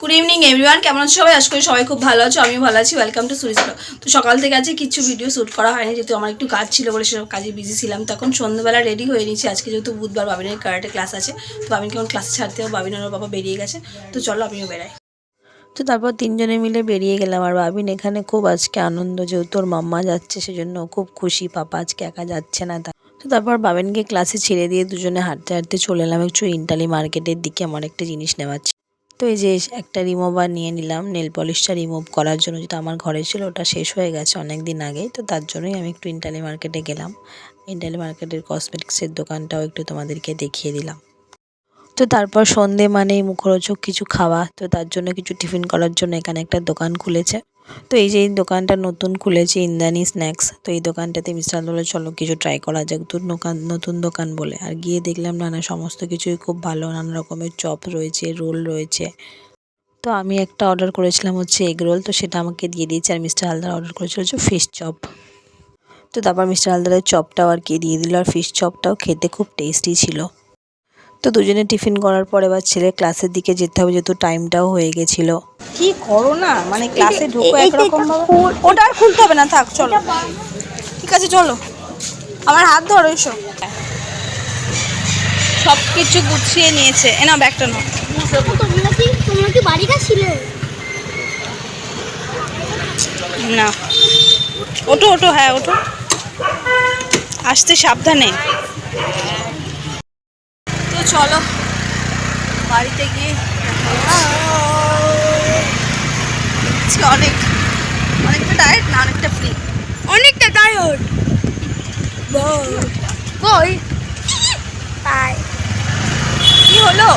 Good evening everyone কেমন আছো সবাই? আশা করি সবাই খুব ভালো আছো। আমিও ভালো আছি। ওয়েলকাম টু সুরিজ তো সকাল থেকে আজকে কিছু ভিডিও শ্যুট করা হয়নি, যেহেতু আমার একটু কাজ ছিল বলে সেসব কাজে বিজি ছিলাম। তখন সন্ধ্যাবেলা রেডি হয়ে নিয়েছি। আজকে যেহেতু বুধবার বাবিনের কারাটে ক্লাস আছে, তো বাবিনকে এখন ক্লাসে ছাড়তে বাবিন ওর বাবা বেরিয়ে গেছে। তো চলো আমিও বেরাই। তো তারপর তিনজনে মিলে বেরিয়ে গেলাম আর বাবিন এখানে খুব আজকে আনন্দ, যেহেতু ওর মাম্মা যাচ্ছে, সেজন্য খুব খুশি। পাপা আজকে একা যাচ্ছে না তা তো তারপর বাবিনকে ক্লাসে ছেড়ে দিয়ে দুজনে হাঁটতে হাঁটতে চলে এলাম একটু ইন্টালি মার্কেটের দিকে। আমার একটা জিনিস নেওয়ার। তো এই যে একটা রিমুভার নিয়ে নিলাম নেল পলিশটা রিমুভ করার জন্য যেটা আমার ঘরে ছিল ওটা শেষ হয়ে গেছে অনেক দিন আগে। তো তার জন্যই আমি একটু ইন্টালি মার্কেটে গেলাম। ইন্টালি মার্কেটের কসমেটিক্সের দোকানটাও একটু তোমাদেরকে দেখিয়ে দিলাম। তো তারপর সন্ধে মানে মুখরোচক কিছু খাওয়া, তো তার জন্য কিছু টিফিন করার জন্য এখানে একটা দোকান খুলেছে। তো এই যে দোকানটা নতুন খুলেছে, ইন্দানি স্ন্যাক্স। তো এই দোকানটাতে মিস্টার বলে চলো কিছু ট্রাই করা যাক তো দোকান, নতুন দোকান বলে। আর গিয়ে দেখলাম নানা সমস্ত কিছুই খুব ভালো, নানা রকমের চপ রয়েছে, রোল রয়েছে। তো আমি একটা অর্ডার করেছিলাম হচ্ছে এগ রোল তো সেটা আমাকে দিয়ে দিয়েছে আর মিস্টার হালদার অর্ডার করেছিল হচ্ছে ফিশ চপ তো তারপর মিস্টার হালদারের চপটাও আর কি দিয়ে দিল, আর ফিশ চপটাও খেতে খুব টেস্টি ছিল। তো দুজনে টিফিন করার পর এবার ছেলে ক্লাসের দিকে যেতে হবে যেহেতু টাইমটাও হয়ে গেছিল। কি করো না মানে ক্লাসে ঢুকো একরকম ভাবে? ওটা আর খুলতে হবে না থাক চলো। ঠিক আছে চলো। আমার হাত ধরো এসো। সব কিছু গুছিয়ে নিয়েছে। এ না ব্যাগটা নাও। তোমরা কি তোমরা কি বাড়ি গেছিলে না। ওটো ওটো হ্যাঁ ওটো আসতে সাবধানে। চলো বাড়িতে গিয়ে আজকে অনেক অনেকটা টায়ার্ড না অনেকটা ফ্রি অনেকটা টায়ার্ড কই তাই কি হলো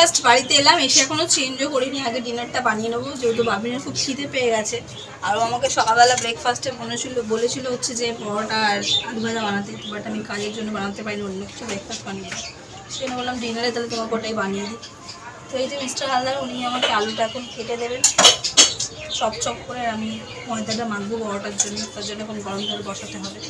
জাস্ট বাড়িতে এলাম, এসে এখনও চেঞ্জও করিনি, আগে ডিনারটা বানিয়ে নেব, যেহেতু বাবিনের খুব খিদে পেয়ে গেছে। আর ও আমাকে সকালবেলা ব্রেকফাস্টে বলেছিল বলেছিল হচ্ছে যে পরোটা আর আলু ভাজা বানাতে বাট আমি কাজের জন্য বানাতে পারিনি, অন্য কিছু ব্রেকফাস্ট বানিয়ে জন্য বললাম ডিনারে তাহলে তোমাকে ওটাই বানিয়ে দিই। তো এই যে মিস্টার হালদার, উনি আমাকে আলুটা এখন কেটে দেবেন। চপ চপ করে আমি ময়দাটা মাখবো পরোটার জন্য, তার জন্য এখন গরম জল বসাতে হবে।